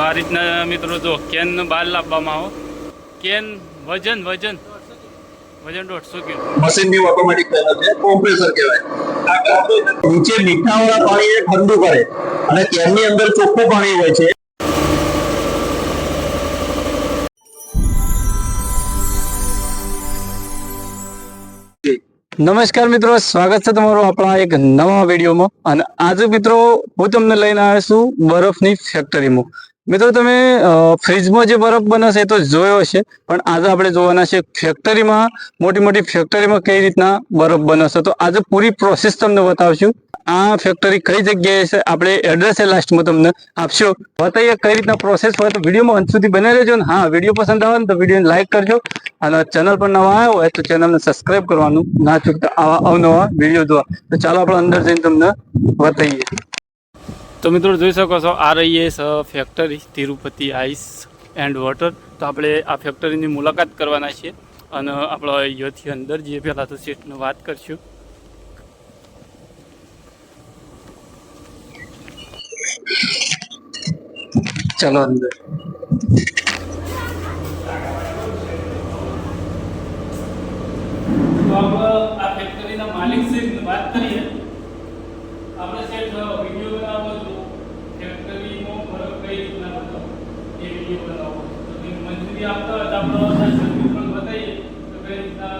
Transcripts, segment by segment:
આ રીતના મિત્રો જો કેન બહાર લાવવામાં આવો. કેન વજન વજન. વજન દોઢસો કિલો. મશીનની ઓટોમેટિક પેનલ છે કોમ્પ્રેસર કહેવાય. નીચે મીઠાવાળા પાણીને ઠંડુ કરે. અને કેનની અંદર ચોખ્ખું પાણી હોય છે. નમસ્કાર મિત્રો, સ્વાગત છે તમારું આપણા એક નવા વિડીયોમાં. અને આજે મિત્રો, હું તમને લઈને આવ્યો છું બરફની ફેક્ટરીમાં મિત્રો, તમે ફ્રીજમાં જે બરફ બને છે એ તો જોયો છે પણ આજે આપણે જોવાના છે ફેક્ટરીમાં મોટી મોટી ફેક્ટરીમાં કઈ રીતના બરફ બને છે તો આજે પૂરી પ્રોસેસ તમને બતાવશું. આ ફેક્ટરી કઈ જગ્યાએ છે, આપણે એડ્રેસ લાસ્ટમાં તમને આપશો. બતાવીએ કઈ રીતના પ્રોસેસ હોય તો વિડીયોમાં અંત સુધી બને રહેજો ને. હા, વીડિયો પસંદ આવે ને તો વિડીયોને લાઈક કરજો. અને ચેનલ પર નવા આવ્યા હોય તો ચેનલને સબસ્ક્રાઇબ કરવાનું ના ચૂકતા. આવા અવનવા વીડિયો જોવા. તો ચાલો આપણે અંદર જઈને તમને બતાવીએ. તો મિત્રો જોઈ શકો છો આ રહી factory Tirupati ice and water તો આપણે આ ફેક્ટરીની મુલાકાત કરવાના છીએ અને આપણે અહીંયાથી અંદર જઈએ પહેલાં તો સીટની વાત કરશું. ચલો અંદર. તો આપણે આ ફેક્ટરીના માલિક છે વાત કરીએ આપણે સેટ વીડિયો બનાવવો હતો ફેક્ટરીનો ફરક કઈ રીતના હતો એ વીડિયો બનાવવો તો તે મંજૂરી આપતા હોય તો આપણે સર્વિસ પણ બતાવીએ તો કઈ રીતના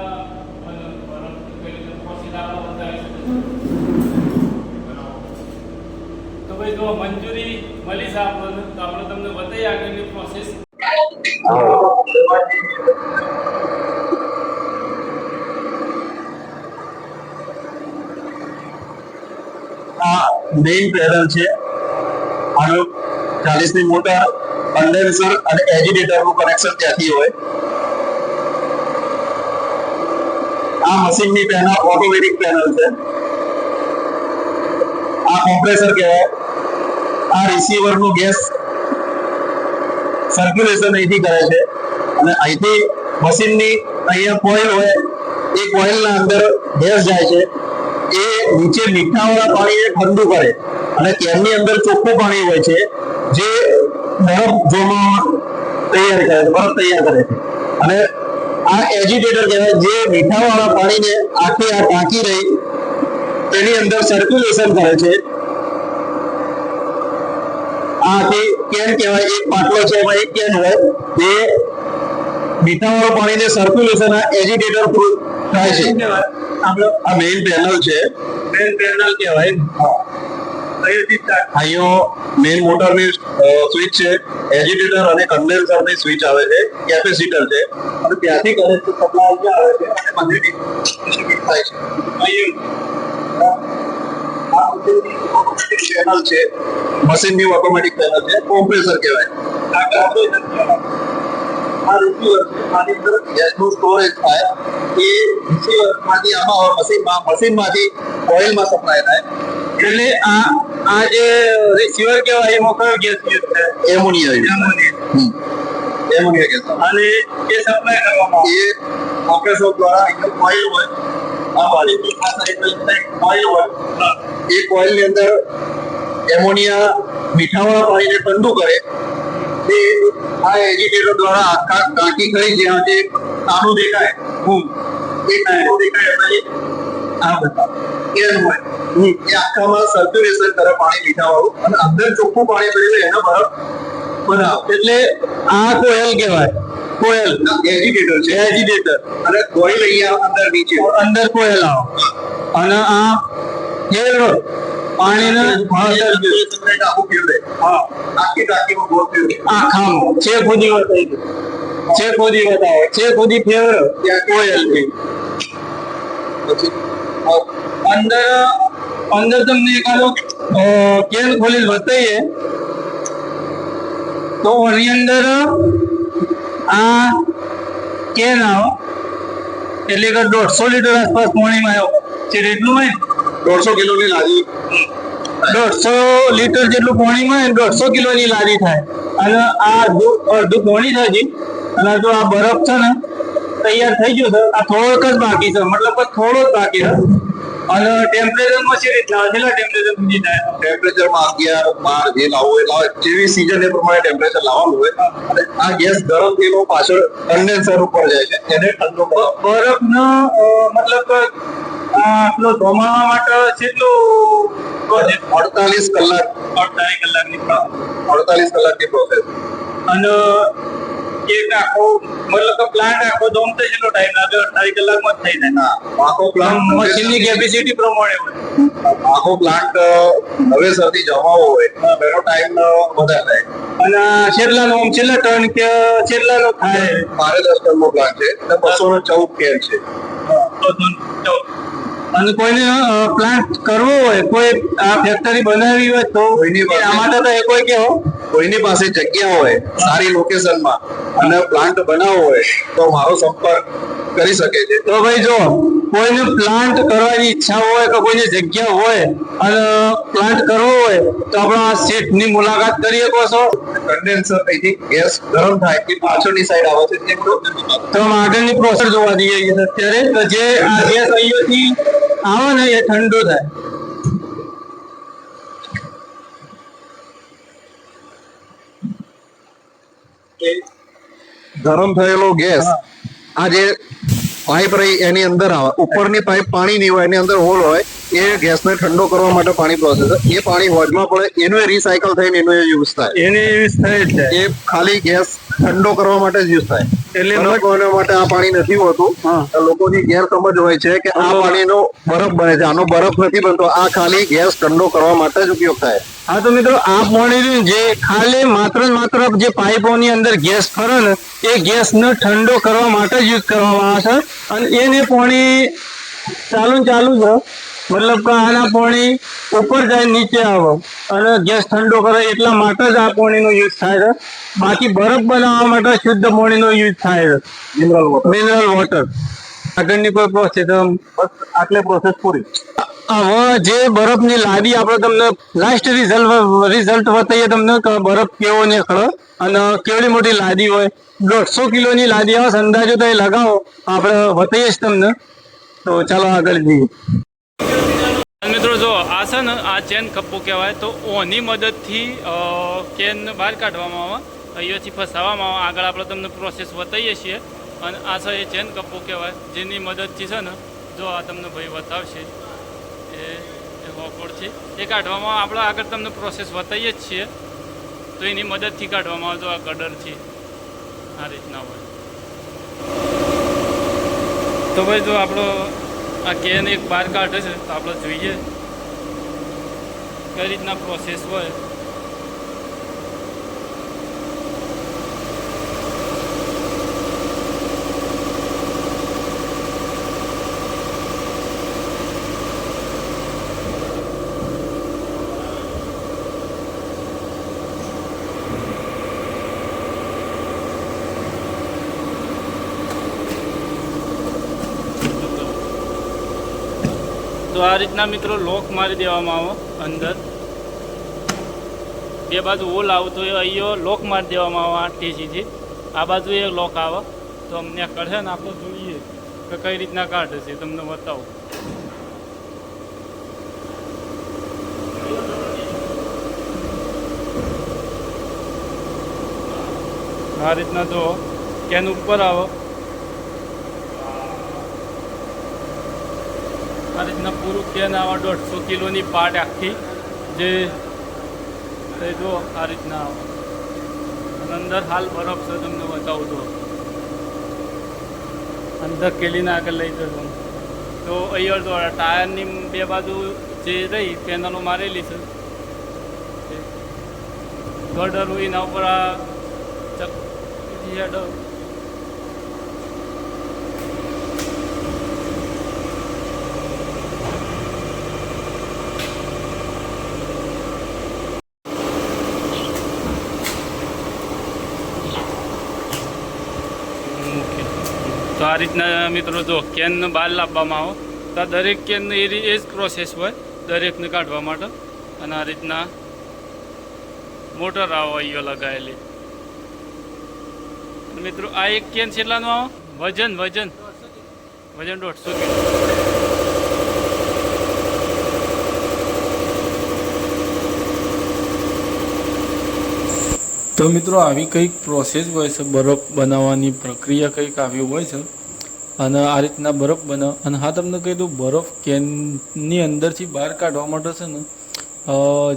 અને ફરક કઈ રીતના પ્રોસેસ આપણે બતાવી શકીએ તો ભાઈ જો મંજૂરી મળી છે આપણને તો આપણે તમને બતાવીએ આગળની પ્રોસેસ આ મેઇન પેનલ છે. આનો ચાલીસની મોટા કન્ડેન્સર અને એજિટેટરનું કનેક્શન ત્યાંથી હોય. આ મશીનની પેનલ ઓટોમેટિક પેનલ છે. આ કોમ્પ્રેસર કહેવાય. આ રિસીવરનું ગેસ સર્ક્યુલેશન અહીંથી કરે છે. અને અહીંથી મશીનની અહીંયા કોઇલ હોય, એ કોઇલના અંદર ગેસ જાય છે. એ નીચે મીઠાવાળા પાણીને ઠંડુ કરે. અને કેનની અંદર ચોખ્ખું પાણી હોય છે, જે બરફ જોવામાં તૈયાર કરે છે, બરફ તૈયાર કરે છે. અને આ એજિટેટર કહેવાય, જે મીઠાવાળા પાણીને આખી આ ટાંકી રહી, તેની અંદર સર્ક્યુલેશન કરે છે. આ આખી કેન કહેવાય? એક પાટલો છે એમાં એક કેન હોય એ મીઠાવાળું પાણીને સર્ક્યુલેશન આ એજિટેટર થ્રુ થાય છે. આ મેઇન પેનલ છે. મેઇન પેનલ કહેવાય. અહીંયો મેઇન મોટરની સ્વિચ છે. એજિટેટર અને કન્ડેન્સરની સ્વિચ આવે છે. કેપેસિટર છે. અને ત્યાંથી કરંટ સપ્લાય આવે છે. અને થાય છે. પેનલ છે મશીનની ઓટોમેટિક પેનલ છે કોમ્પ્રેસર કહેવાય. આ કાર્બોહાઈડ્રેટ આ રિસીવર આની અંદર ગેસનું સ્ટોરેજ થાય. એ રિસીવર આમાં મશીનમાં મશીનમાંથી ઓઇલમાં સપ્લાય થાય. એટલે આ આ જે રિસીવર કહેવાય એમાં કયો ગેસ યુઝ થાય? Ammonia ammonia. ગેસ. અને એ સપ્લાય કરવામાં એ કોમ્પ્રેસર દ્વારા ઓઇલ હોય. આ બાજુ આ સાઈડ ઓઇલ હોય. એ કોઇલની અંદર એમોનિયા, મીઠાવાળા પાણીને ઠંડુ કરે. તે આ એજિટેટર દ્વારા ટાંકી કરી જ્યાં જે નાનું દેખાય. હમ. એ નાનું દેખાય એટલે આ મીઠાવાળું અને ચોખ્ખું પાણી ભરેલું એનો એટલે આ કોયલ કહેવાય. કોયલ. એજિટેટર છે. એજિટેટર અને કોઇલ અહીંયા અંદર નીચે. અંદર કોયલ આવો. અને આ કેળ પાણીને અંદર આખું ફેરવે હા. આખી ટાંકીમાં ગોળ ફેરવે આ ખામ છે ખુદી છે ખુદી બતાવો. છે ખુદી ફેવરો પછી? આ અંદર અંદર તમને એકાદો કેન ખોલી બતાવીએ. તો એની અંદર આ કેન આવો. એટલે કે દોઢસો લીટર આસપાસ પાણીમાં આવ્યો. છે એટલું હોય દોઢસો કિલોની લાદી દોઢસો લીટર જેટલું પાણીમાં હોય ને દોઢસો કિલોની લાદી થાય. અને આ અડધું પાણી છે અને જો આ બરફ છે ને તૈયાર થઈ ગયો છે. આ થોડોક જ બાકી છે. મતલબ થોડો જ બાકી છે. અને ટેમ્પરેચરમાં છે રીતના કેટલા ટેમ્પરેચર સુધી થાય. ટેમ્પરેચરમાં અગિયાર બાર જે લાવવું હોય લાવે. જેવી સિઝન એ પ્રમાણે ટેમ્પરેચર લાવવાનું હોય. અને આ ગેસ ગરમ થયેલો પાછળ કન્ડેન્સર ઉપર જાય છે. એને ઠંડો બરફનો મતલબ આ ધોમાવા માટે કેટલું અડતાલીસ કલાક. અડતાલીસ કલાકની અડતાલીસ કલાકની પ્રોસેસ અને એક આખો મતલબ પ્લાન્ટ આખો તો કેટલો ટાઈમ લાગે અડતાલીસ કલાકમાં થઈ જાય. આખો પ્લાન્ટ મશીનની કેપેસિટી પ્રમાણે આખો પ્લાન્ટ નવેસરથી જમાવો હોય એનો ટાઈમ વધારે થાય. અને છેલ્લા નો છેલ્લા ટર્ન કે છેલ્લાનો થાય. મારે દસ ટનનો પ્લાન્ટ છે બસો ને ચૌદ કેન છે. અને કોઈને પ્લાન્ટ કરવો હોય કોઈ આ ફેક્ટરી બનાવવી હોય તો આ માટે તો એ કોઈ કે કોઈની પાસે જગ્યા હોય સારી લોકેશનમાં અને પ્લાન્ટ બનાવવો હોય તો મારો સંપર્ક કરી શકે છે. તો ભાઈ જો કોઈને પ્લાન્ટ કરવાની ઈચ્છા હોય કે કોઈને જગ્યા હોય અને પ્લાન્ટ કરવો હોય તો આપણે આ શેઠની મુલાકાત કરી શકો છો કન્ડેન્સર અહીંથી ગેસ ગરમ થાય એ પાછળની સાઈડ આવે છે. તો આગળની પ્રોસેસ જોવા દઈએ અત્યારે. જે આ ગેસ અહીંયાથી આવે ને એ ઠંડુ થાય. ગરમ થયેલો ગેસ આ જે પાઇપ રહી એની અંદર આવે ઉપરની પાઇપ પાણી ની હોય એની અંદર હોલ હોય એ ગેસને ઠંડો કરવા માટે પાણી પ્રોસેસ એ પાણી હોજમાં પડે એનું રિસાયકલ થઈને એનો યુઝ થાય. એને યુઝ થાય છે. એ ખાલી ગેસ ઠંડો કરવા માટે જ યુઝ થાય. એટલે બરફ માટે આ પાણી નથી હોતું. લોકોની ગેરસમજ હોય છે કે આ પાણીનો બરફ બને છે. આનો બરફ નથી બનતો. આ ખાલી ગેસ ઠંડો કરવા માટે જ ઉપયોગ થાય. હા તો મિત્રો આ પાણી જે ખાલી માત્ર માત્ર જે પાઇપોની અંદર ગેસ ફરે ને એ ગેસને ઠંડો કરવા માટે જ યુઝ કરવામાં આવે છે. અને એને પાણી ચાલુ ચાલુ જ. મતલબ કે આના પાણી ઉપર જાય નીચે આવે. અને ગેસ ઠંડો કરે એટલા માટે જ આ પાણીનો યુઝ થાય છે. બાકી બરફ બનાવવા માટે શુદ્ધ પાણીનો યુઝ થાય છે. મિનરલ વોટર મિનરલ વોટર આગળની કોઈ પ્રોસેસ આટલે પ્રોસેસ પૂરી. હવે જે બરફની લાદી આપણે તમને લાસ્ટ રિઝલ્ટ રિઝલ્ટ બતાવીએ તમને કે બરફ કેવો ને ખરો. અને કેવડી મોટી લાદી હોય. દોઢસો કિલોની લાદી આવે અંદાજો તો એ લગાવો. આપણે બતાવીએ જ તમને. તો ચાલો આગળ જઈએ. મિત્રો, જો આ છે ને આ ચેન કપ્પો કહેવાય, તો ઓની મદદથી ચેન બહાર કાઢવામાં આવે, અહીંયાથી ફસાવવામાં આવે. આગળ આપણે તમને પ્રોસેસ બતાવીએ છીએ. અને આ છે એ ચેન કપ્પો કહેવાય, જેની મદદથી છે ને, જો આ તમને ભાઈ બતાવશે, એ એ હોકોડ છે. એ કાઢવામાં આપણે આગળ તમને પ્રોસેસ બતાવીએ જ છીએ. તો એની મદદથી કાઢવામાં તો આ કડરથી આ રીતના હોય. તો ભાઈ, જો આપણો આ કેન એક બહાર કાઢે છે તો આપણે જોઈએ. કઈ રીતના પ્રોસેસ હોય? તો આ રીતના મિત્રો લોક મારી દેવામાં આવો, અંદર. બે બાજુ ઓલ આવતો હોય, અહીંયો લોક મારી દેવામાં આવો, આ ટેસીથી આ બાજુ એ લોક આવે. તો અમને કઢે ને આપણે જોઈએ કે કઈ રીતના કાઢે છે, તમને બતાવો. આ રીતના જો કેન ઉપર આવો. રીતના પૂરું કેન આવા દોઢસો કિલોની પાટ આખી જે જો આ રીતના અને અંદર હાલ બરફ છે, તમને બતાવું તો. અંદર કેલીને આગળ લઈ જશો તો અહીંયા ટાયરની બે બાજુ જે રહી પેનલો મારેલી છે. ગડર એના ઉપર આ ચક આ રીતના મિત્રો જો કેન બહાર લાવવામાં આવો, તો દરેક કેન એ એ જ પ્રોસેસ હોય દરેકને કાઢવા માટે. અને આ રીતના મોટર આવો અહીંયા લગાવેલી મિત્રો, આ એક કેન છેલ્લાનું આવો. વજન વજન. વજન દોઢસો કિલો. તો મિત્રો આવી કંઈક પ્રોસેસ હોય છે, બરફ બનાવવાની પ્રક્રિયા કંઈક આવી હોય છે, અને આ રીતના બરફ બનાવ, અને હા, તમને કહી દઉં, બરફ કેનની અંદરથી બહાર કાઢવા માટે છે ને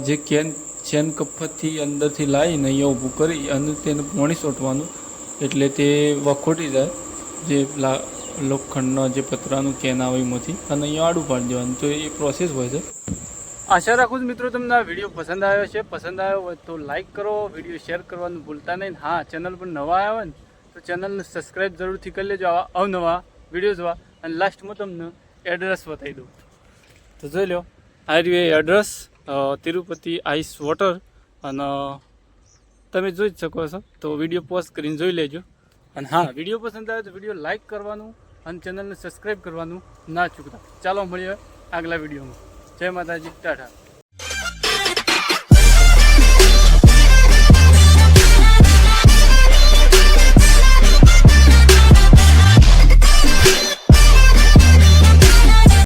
જે કેન, ચેન કફતથી અંદરથી લાવીને અહીંયા ઊભું કરી અને તેને પોણી સોટવાનું, એટલે તે વખોટી જાય, જે લા, લોખંડનો જે પતરાનું કેન આવે એમાંથી, અને અહીંયા આડું પાડી દેવાનું. તો એ પ્રોસેસ હોય છે. આશા રાખું છું મિત્રો તમને આ વીડિયો પસંદ આવ્યો છે. પસંદ આવ્યો હોય તો લાઈક કરો, વીડિયો શેર કરવાનું ભૂલતા નહીં. હા ચેનલ પર નવા આવ્યા ને, તો ચેનલને સબસ્ક્રાઈબ જરૂરથી કરી લેજો. આવા અવનવા વીડિયો જોવા. અને લાસ્ટમાં તમને એડ્રેસ બતાવી દઉં. તો જોઈ લો, આ રહ્યું એડ્રેસ તિરુપતિ આઈસ વોટર અને, તમે જોઈ જ શકો છો. તો વીડિયો પોસ્ટ કરીને જોઈ લેજો. અને હા, વીડિયો પસંદ આવે તો વીડિયો લાઈક કરવાનું અને ચેનલને સબસ્ક્રાઈબ કરવાનું ના ચૂકતા. ચાલો મળીએ આગલા વિડીયોમાં. જય માતાજી ટાટા